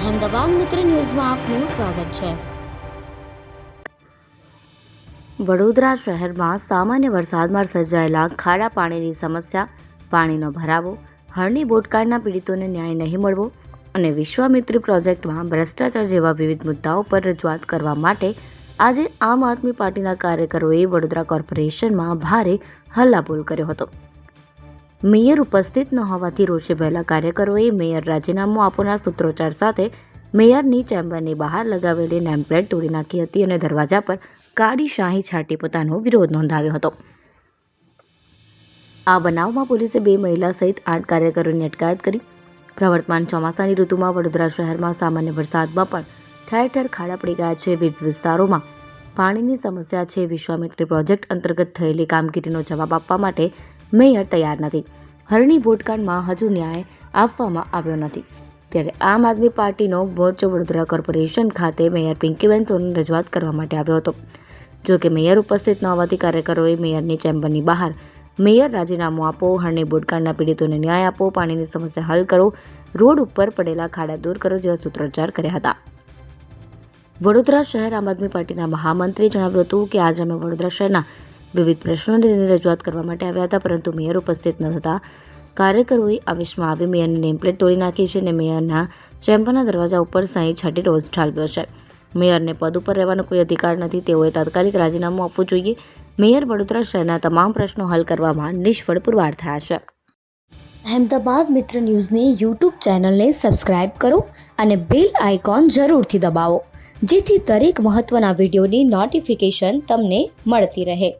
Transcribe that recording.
અહેમદાબાદ મિત્ર ન્યૂઝમાં આપનું સ્વાગત છે. વડોદરા શહેરમાં સામાન્ય વરસાદમાં સર્જાયેલા ખાડા પાણીની સમસ્યા, પાણીનો ભરાવો, હળની બોટકાળના પીડિતોને ન્યાય નહીં મળવો અને વિશ્વામિત્રી પ્રોજેક્ટમાં ભ્રષ્ટાચાર જેવા વિવિધ મુદ્દાઓ પર રજૂઆત કરવા માટે આજે આમ આદમી પાર્ટીના કાર્યકરોએ વડોદરા કોર્પોરેશનમાં ભારે હલ્લાબોલ કર્યો હતો. મેયર ઉપસ્થિત ન હોવાથી રોષે ભયેલા કાર્યકરોએ મેયર રાજીનામું આપવાના સૂત્રોચ્ચાર સાથે મેયરની ચેમ્બરની બહાર લગાવેલી નેમપ્લેટ તોડી નાખી હતી અને દરવાજા પર કાળી શાહી છાંટી પોતાનો વિરોધ નોંધાવ્યો હતો. આ બનાવમાં પોલીસે બે મહિલા સહિત આઠ કાર્યકરોની અટકાયત કરી. પ્રવર્તમાન ચોમાસાની ઋતુમાં વડોદરા શહેરમાં સામાન્ય વરસાદમાં પણ ઠેર ઠેર ખાડા પડી ગયા છે વિવિધ વિસ્તારોમાં. પાણીની સમસ્યા છે. વિશ્વામિત્રી પ્રોજેક્ટ અંતર્ગત થયેલી કામગીરીનો જવાબ આપવા માટે મેયર તૈયાર નથી. હરણી ભોટકાંડમાં હજુ ન્યાય આપવામાં આવ્યો નથી. ત્યારે આમ આદમી પાર્ટીનો મોરચો વડોદરા કોર્પોરેશન ખાતે મેયર પિંકીબેન સોની રજૂઆત કરવા માટે આવ્યો હતો. જો કે મેયર ઉપસ્થિત ન હોવાથી કાર્યકરોએ મેયરની ચેમ્બરની બહાર મેયર રાજીનામું આપો, હરણી બોટકાંડના પીડિતોને ન્યાય આપો, પાણીની સમસ્યા હલ કરો, રોડ ઉપર પડેલા ખાડા દૂર કરો જેવા સૂત્રોચ્ચાર કર્યા હતા. વડોદરા શહેર આમ આદમી પાર્ટીના મહામંત્રીએ જણાવ્યું હતું કે, આજે અમે વડોદરા શહેરના વિવિધ પ્રશ્નોને લઈને રજૂઆત કરવા માટે આવ્યા હતા, પરંતુ મેયર ઉપસ્થિત ન થતાં કાર્યકરોએ આવેશમાં આવી મેયરની નેમપ્લેટ તોડી નાખી છે અને મેયરના ચેમ્બરના દરવાજા ઉપર સાંઈ છાંટી રોજ ઠાલવ્યો છે મેયરને પદ ઉપર રહેવાનો કોઈ અધિકાર નથી, તેઓએ તાત્કાલિક રાજીનામું આપવું જોઈએ. મેયર વડોદરા શહેરના તમામ પ્રશ્નો હલ કરવામાં નિષ્ફળ પુરવાર થયા છે. અહેમદાબાદ મિત્ર ન્યૂઝની યુટ્યુબ ચેનલને સબસ્ક્રાઇબ કરો અને બેલ આઇકોન જરૂરથી દબાવો, જેથી દરેક મહત્ત્વના વિડીયોની નોટિફિકેશન તમને મળતી રહે.